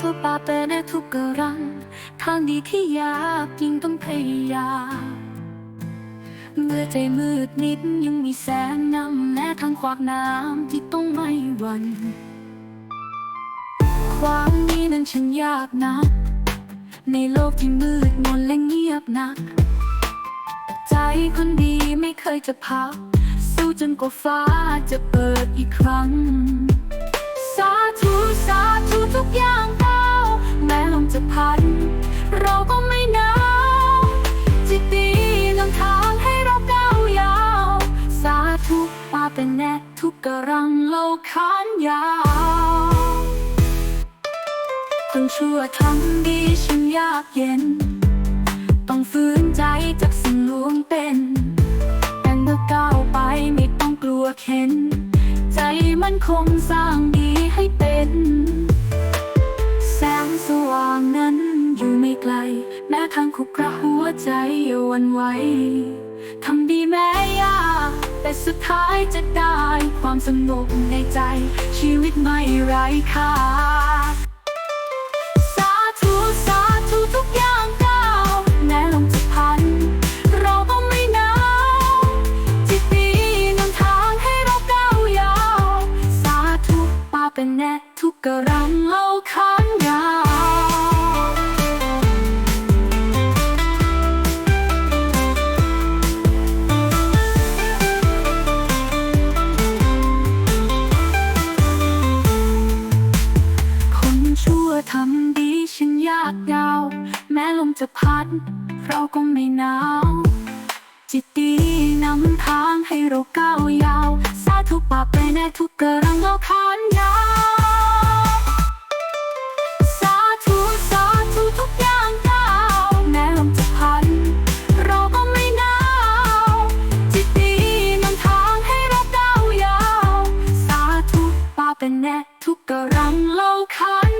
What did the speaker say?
ธุปาเปเนทุกกรังทางดีที่ยากยิ่งต้องพยายามเมื่อใจมืดนิดยังมีแสงนำแม้ทางขวากน้ำที่ต้องไม่หวั่นความนี้นั้นฉันยากนะ ในโลกที่มืดมนและเงียบหนัก ใจคนดีไม่เคยจะพัก สู้จนกว่าฟ้าจะเปิดอีกครั้ง สาธุ สาธุทุกอย่าง จะพัดเราก็ไม่หนาวจิตดีนำทางให้เราก้าวยาว สาธุมาเป็นแน่ทุกกรังโลกขานยาวคนชั่วทำดีฉันยากเย็น ต้องฝืนใจจากสิ่งลวงเป็นแต่เมื่อก้าวไปไม่ต้องกลัวเข็น ใจมันคงสร้างดีให้เป็น ทางคุกกระหัวใจอย่าหวันไหวทำดีแม้ยากแต่สุดท้ายจะได้ความสงบในใจ ชีวิตไม่ไร้ค่าสาธุสาธุทุกอย่างก้าวแม้ลมจะพัน เราก็ไม่หนาวจิตดีนำทางให้เราก้าวยาว สาธุปาเป็นแน่ทุกกรังโลกขานยากยาว แม้ลมจะพัด เราก็ไม่หนาว จิตดีนำทางให้เราก้าวยาว สาธุปากไปในทุกกระรังเราขานยาว สาธุสาธุทุกอย่างก้าว แม้ลมจะพัด เราก็ไม่หนาว จิตดีนำทางให้เราก้าวยาว สาธุปาเป็นแน่ทุกกระรังโลกขาน